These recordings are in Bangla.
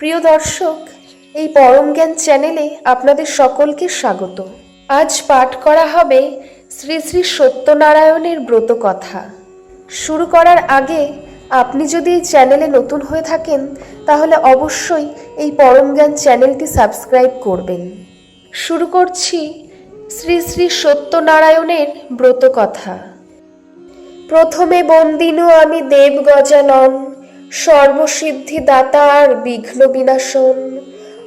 প্রিয় দর্শক, এই পরম জ্ঞান চ্যানেলে আপনাদের সকলকে স্বাগত। আজ পাঠ করা হবে শ্রী শ্রী সত্যনারায়ণের ব্রত কথা। শুরু করার আগে আপনি যদি এই চ্যানেলে নতুন হয়ে থাকেন, তাহলে অবশ্যই এই পরম জ্ঞান চ্যানেলটি সাবস্ক্রাইব করবেন। শুরু করছি শ্রী শ্রী সত্যনারায়ণের ব্রত কথা। প্রথমে বন্দিনু আমি দেব গজানন সর্বসিদ্ধি দাতার বিঘ্ন বিনাশন।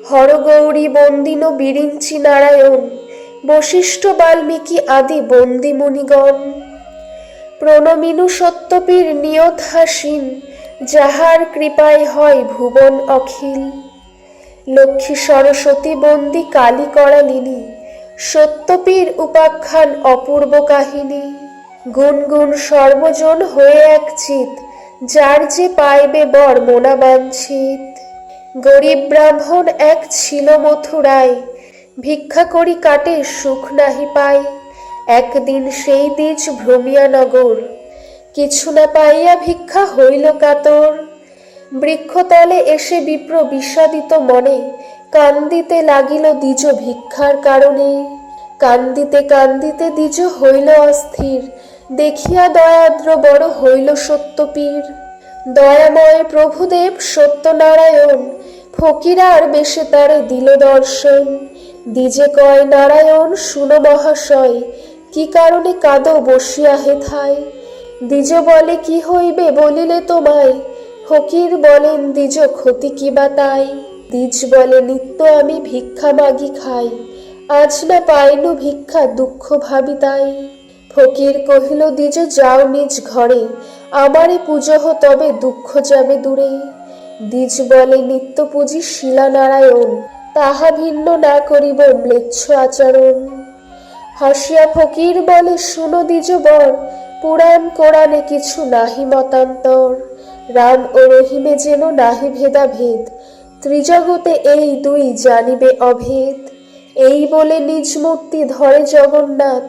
হরগৌরী বন্দিন বিরিঞ্চি নারায়ণ, বশিষ্ঠ বাল্মীকি আদি বন্দি মুনিগণ। প্রণমিনু সত্যপীর নিয়ত হাসিন, যাহার কৃপায় হয় ভুবন অখিল। লক্ষ্মী সরস্বতী বন্দি কালী করালিনী, সত্যপীর উপাখ্যান অপূর্ব কাহিনী। গুনগুন সর্বজন হয়ে এক চিত যার যে পাইবে বর মোনা বাঞ্ছিত গরিব ব্রাহ্মণ এক ছিল মথুরায়, ভিক্ষা করি কাটে সুখ নাহি পাই। একদিন সেই দ্বিজ ভ্রমিয়া নগর, কিছু না পাইয়া ভিক্ষা হইল কাতর। বৃক্ষতলে এসে বিপ্র বিষাদিত মনে, কান্দিতে লাগিল দ্বিজ ভিক্ষার কারণে। কান্দিতে কান্দিতে দ্বিজ হইল অস্থির দেখিয়া দয়াদ্র বড় হইল সত্যপীর। দয়াময় প্রভুদেব সত্যনারায়ণ, ফকিরার বেশে তার দিল দর্শন। দ্বিজে কয়, নারায়ণ, শুনো মহাশয়, কি কারণে কাদো বসিয়া হে হেথায় দ্বিজ বলে, কি হইবে বলিলে তোমায়? ফকির বলেন, দ্বিজ ক্ষতি কি বা তাই? দ্বিজ বলে, নিত্য আমি ভিক্ষা মাগি খাই, আজ না পাইনু ভিক্ষা দুঃখ ভাবি তাই। ফকির কহিল, দ্বিজ, যাও নিজ ঘরে আমারে পুজোহ তবে দুঃখ যাবে দূরে দ্বিজ বলে, নিত্য পুজি শিলা নারায়ণ তাহা ভিন্ন না করিব ম্লেচ্ছ আচরণ। হাসিয়া ফকির বলে, শুনো দ্বিজ বর, পুরাণ কোরআনে কিছু নাহি মতান্তর। রাম ও রহিমে যেন নাহি ভেদাভেদ, ত্রিজগতে এই দুই জানিবে অভেদ। এই বলে নিজ মূর্তি ধরে জগন্নাথ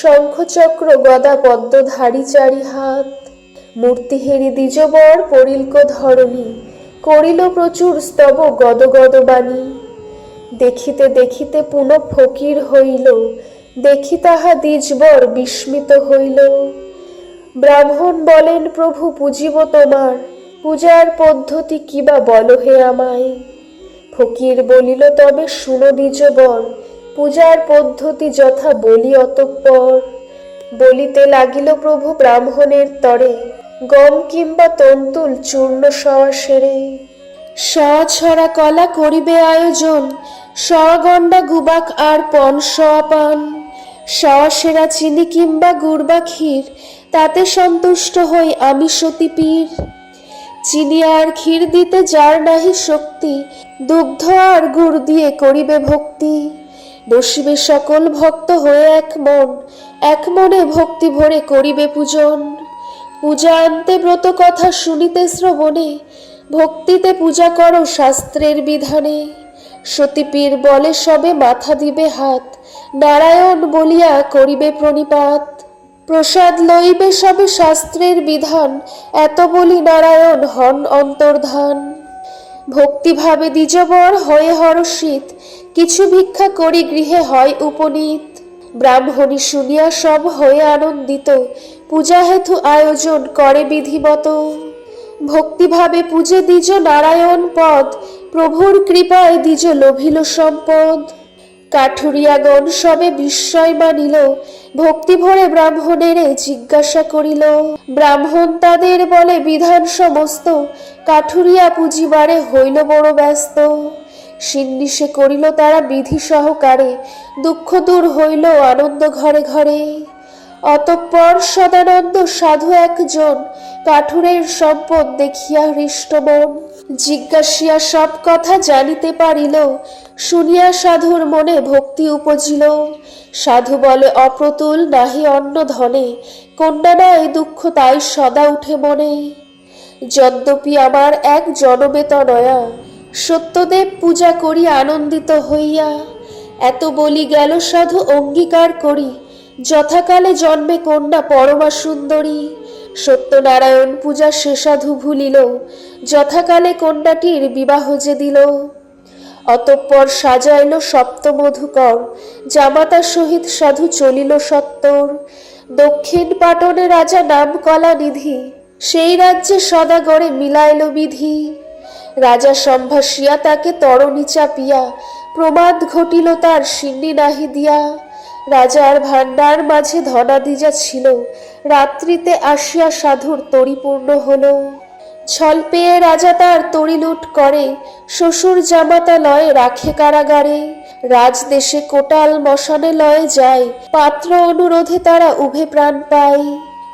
শঙ্খচক্র গদা পদ্মধারী চারি হাত মূর্তি হেরি দ্বিজবর পরিল্ক ধরণী, করিল প্রচুর স্তব গদ গদ বাণী। দেখিতে দেখিতে পুনঃ ফকির হইল, দেখি তাহা দ্বিজবর বিস্মিত হইল। ব্রাহ্মণ বলেন, প্রভু, পুজিব তোমার, পূজার পদ্ধতি কিবা বল হে আমায়? ফকির বলিল, তবে শুনো দ্বিজবর পূজার পদ্ধতি যথা বলি অতঃপর। বলিতে লাগিল প্রভু ব্রাহ্মণের তরে, গম কিংবা তন্তুল চূর্ণ সওয়া সেরে। ছড়া কলা করিবে আয়োজন সগণ্ডা গুবাক আর পন পান। সেরা চিনি কিংবা গুড় বা ক্ষীর, তাতে সন্তুষ্ট হই আমি সতীপীর চিনি আর ক্ষীর দিতে যার নাহি শক্তি, দুগ্ধ আর গুড় দিয়ে করিবে ভক্তি। বসিবে সকল ভক্ত হয়ে এক মন, এক মনে ভক্তি ভরে করিবে পূজন। পূজা আনতে ব্রত কথা শুনিতে শ্রবণে, ভক্তিতে পূজা করো শাস্ত্রের বিধানে। সতীপীর বলে সবে মাথা দিবে হাত, নারায়ণ বলিয়া করিবে প্রণিপাত। প্রসাদ লইবে সবে শাস্ত্রের বিধান, এত বলি নারায়ণ হন অন্তর্ধান। ভক্তিভাবে দ্বিজবর হয়ে হরষিত কিছু ভিক্ষা করি গৃহে হয় উপনীত। ব্রাহ্মণী শুনিয়া সব হয়ে আনন্দিত। পূজা হেতু আয়োজন করে বিধিমত ভক্তিভাবে পূজে দ্বিজ নারায়ণ পদ। প্রভুর কৃপায় দ্বিজ লোভিল সম্পদ। কাঠুরিয়াগণ সবে বিস্ময় মানিল। ভক্তি ভরে ব্রাহ্মণেরে জিজ্ঞাসা করিল, ব্রাহ্মণ তাদের বলে, বিধান সমস্ত। কাঠুরিয়া পুঁজিবারে হইল বড় ব্যস্ত। সিন্নিসে করিল তারা বিধি সহকারে, দুঃখ দূর হইল আনন্দ ঘরে ঘরে। অতঃপর সদানন্দ সাধু একজন কাঠুরের সম্পদ দেখিয়া হৃষ্টমন জিজ্ঞাসিয়া সব কথা জানিতে পারিল, শুনিয়া সাধুর মনে ভক্তি উপজিল। সাধু বলে, অপ্রতুল, নাহি অন্য ধনে, কন্যা নয় দুঃখ তাই সদা উঠে মনে। যদ্যপি আমার এক জনবেতনয়া সত্যদেব পূজা করি আনন্দিত হইয়া। এত বলি গেল সাধু অঙ্গীকার করি। যথাকালে জন্মে কন্যা পরমা সুন্দরী সত্যনারায়ণ পূজা সে সাধু ভুলিল। যথাকালে কন্যাটির বিবাহ যে দিল। অতঃপর সাজাইল সপ্তমধুকর। জামাতা সহিত সাধু চলিল সত্তর। দক্ষিণ পাটনে রাজা নাম কলা নিধি সেই রাজ্যে সদাগরে মিলাইল বিধি। রাজা সম্ভাসিয়া তাকে তরণী চাপিয়া, প্রমাদ ঘটিল তার সিন্নি নাহি দিয়া। রাজার ভাণ্ডার মাঝে ধনাদি যা ছিল, রাত্রিতে আসিয়া সাধুর তরিপূর্ণ হল। ছল পেয়ে রাজা তার তরি লুট করে, শ্বশুর জামাতা লয়ে রাখে কারাগারে। রাজদেশে কোটাল মশানে লয়ে যায়, পাত্র অনুরোধে তারা উভে প্রাণ পায়।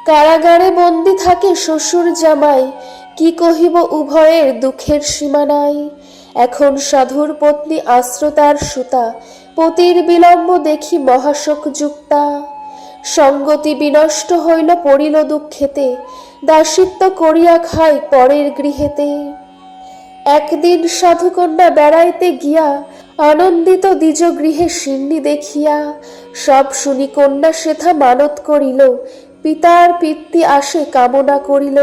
কারাগারে বন্দি থাকে শ্বশুর জামাই কি কহিব উভয়ের দুঃখের সীমা নাই? এখন সাধুর পত্নী আশ্রতার সুতা, পতির বিলম্ব দেখি মহাশোক যুক্তা সঙ্গতি বিনষ্ট হইল পড়িল দুঃখেতে, দাসিত্ব করিয়া খাই পরের গৃহেতে। একদিন সাধুকন্যা বেড়াইতে গিয়া আনন্দিত দ্বিজ গৃহে সিন্নি দেখিয়া, সব শুনি কন্যা সেথা মানত করিল, পিতার পিতৃ আসে কামনা করিল।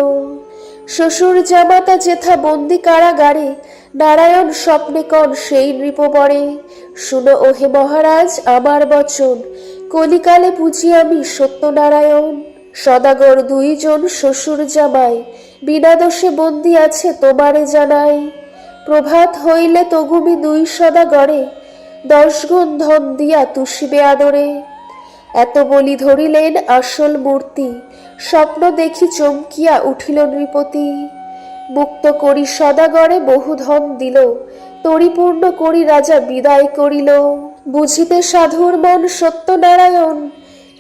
শ্বশুর জামাতা যেথা বন্দি কারাগারে, নারায়ণ স্বপ্নে কন সেই নৃপবরে। শুনো ওহে মহারাজ আমার বচন, কলিকালে বুঝি আমি সত্যনারায়ণ। সদাগর দুইজন শ্বশুর জামাই, বিনা দোষে বন্দি আছে তোমারে জানাই। প্রভাত হইলে তগুমি দুই সদাগরে দশ গুণ ধন দিয়া তুষিবে আদরে। এত বলি ধরিলেন আসল মূর্তি। স্বপ্ন দেখি চমকিয়া উঠিল নৃপতি। মুক্ত করি সদাগরে বহু ধন দিল। তরিপূর্ণ করি রাজা বিদায় করিল। বুঝিতে সাধুর মন সত্যনারায়ণ।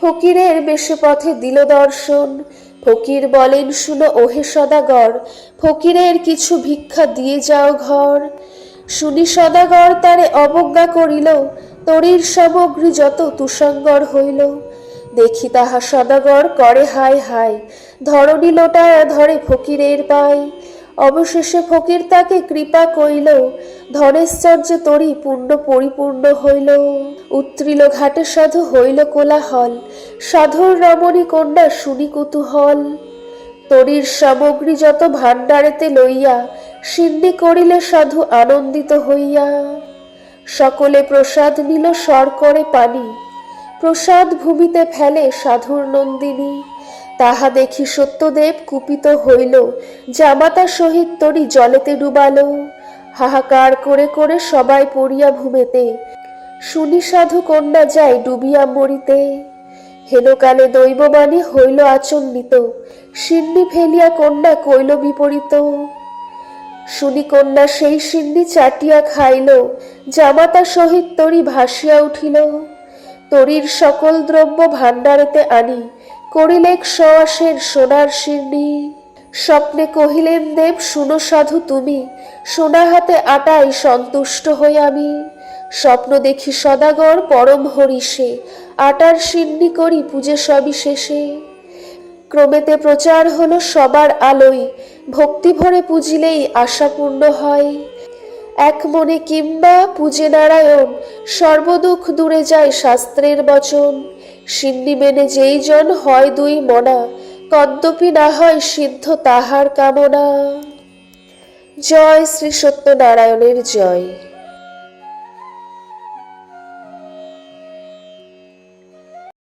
ফকিরের বেশে পথে দিল দর্শন। ফকির বলেন, শুনো ওহে সদাগর, ফকিরের কিছু ভিক্ষা দিয়ে যাও ঘর শুনি সদাগর তারে অবজ্ঞা করিল। তরির সামগ্রী যত তুষাঙ্গর হইল, দেখি তাহা সদাগর করে হায় হায়। ধরণী লোটায়া ধরে ফকিরের পায়। অবশেষে ফকির তাকে কৃপা কইল ধনেশ্বর্যে তরি পূর্ণ পরিপূর্ণ হইল। উত্রিল ঘাটে সাধু হইল কোলাহল, সাধুর রমণী কন্যা শুনি কুতূহল। তরির সামগ্রী যত ভাণ্ডারেতে লইয়া, সিন্নি করিলে সাধু আনন্দিত হইয়া। সকলে প্রসাদ নিল সর করে পানি। প্রসাদ ভূমিতে ফেলে সাধুর নন্দিনী। তাহা দেখি সত্যদেব কুপিত হইল, জামাতা সহিত তরি জলেতে ডুবাল। হাহাকার করে করে সবাই পড়িয়া ভূমেতে, শুনি সাধু কন্যা যায় ডুবিয়া মরিতে। হেনকালে দৈববাণী হইল আচন্বিত, সিন্নি ফেলিয়া কন্যা কইল বিপরীত। শুনি কন্যা সেই সিন্নি চাটিয়া খাইল, জামাতা সহিত তরি ভাসিয়া উঠিল। তরির সকল দ্রব্য ভাণ্ডারেতে আনি, করিলেক সওয়াসের সোনার শিরনি স্বপ্নে কহিলেন, দেব, শুনো সাধু তুমি, সোনা হাতে আটাই সন্তুষ্ট হই আমি। স্বপ্ন দেখি সদাগর, পরম হরিষে আটার সিন্নি করি পূজে সবই শেষে। ক্রমেতে প্রচার হলো সবার আলোয় ভক্তি ভরে পুজিলেই আশাপূর্ণ হয়। এক মনে কিংবা পূজে নারায়ণ, সর্বদুঃখ দূরে যায় শাস্ত্রের বচন। সিন্নি মেনে যেই জন হয় দুই মনা কদ্যপি না হয় সিদ্ধ তাহার কামনা। জয় শ্রী সত্যনারায়ণের জয়।